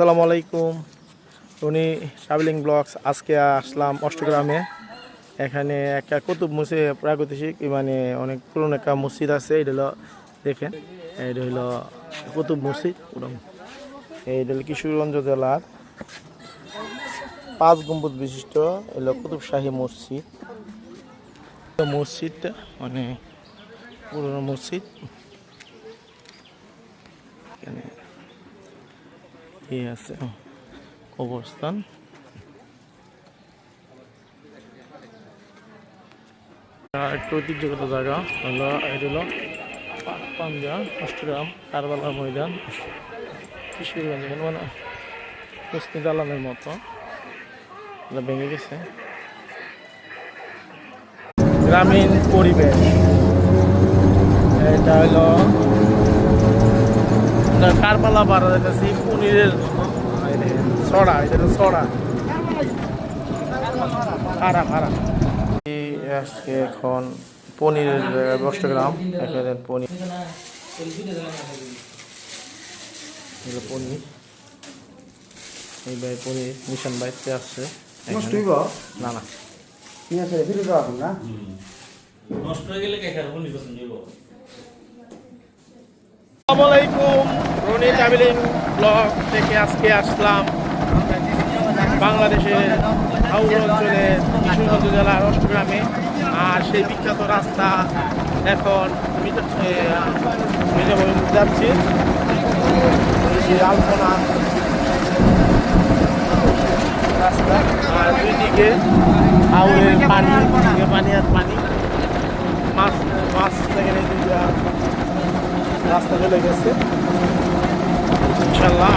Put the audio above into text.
আসসালামু আলাইকুম। উনি ট্রাভেলিং ব্লগস, আজকে আসলাম অষ্টগ্রামে। এখানে একটা কুতুব মসজিদ প্রাগৈতিক মানে অনেক পুরনো একটা মসজিদ আছে, এটা হলো দেখেন, এটা হলো কুতুব মসজিদ পুরো এইটা হলো কিশোরগঞ্জ জেলার পাঁচ গম্বুজ বিশিষ্ট এলো কুতুব শাহী মসজিদ। মসজিদটা মানে পুরনো মসজিদ। আছে কবরস্থান। একটু ঐতিহ্যগত জায়গা হলো, এটা হলো পাঞ্জা অষ্টগ্রাম, কারবালা ময়দান। কিশোরগঞ্জ, এখানে মানে মুসলিম আলমের মতো। ভেঙে গেছে। গ্রামীণ পরিবেশ। এটা হলো কারবালা পাড়া যাইতেছি পনিরের ছড়া এটা ছড়া খারা খারা এই আজকে এখন পনিরের অষ্টগ্রাম এখানে পনির। পনির। এই ভাই পনির মিশন বাইতে আসছে। না না। নিয়ে ফিরে দেওয়া এখন না? নষ্ট হয়ে গেলে কে খাব? নির্বাচন আসসালামু আলাইকুম। রনি ট্রাভেলিং ব্লগ থেকে আজকে আসলাম। বাংলাদেশের হাওড় অঞ্চলের কিশোরগঞ্জ জেলার অষ্টগ্রামে। আর সেই বিখ্যাত রাস্তা এখন মিতা- যাচ্ছি। আলপনা রাস্তা। আর দুই দিকে হাওড়ের পানি পানি আর পানি। মাছ মাছ থেকে রাস্তা চলে গেছে। ইনশাল্লাহ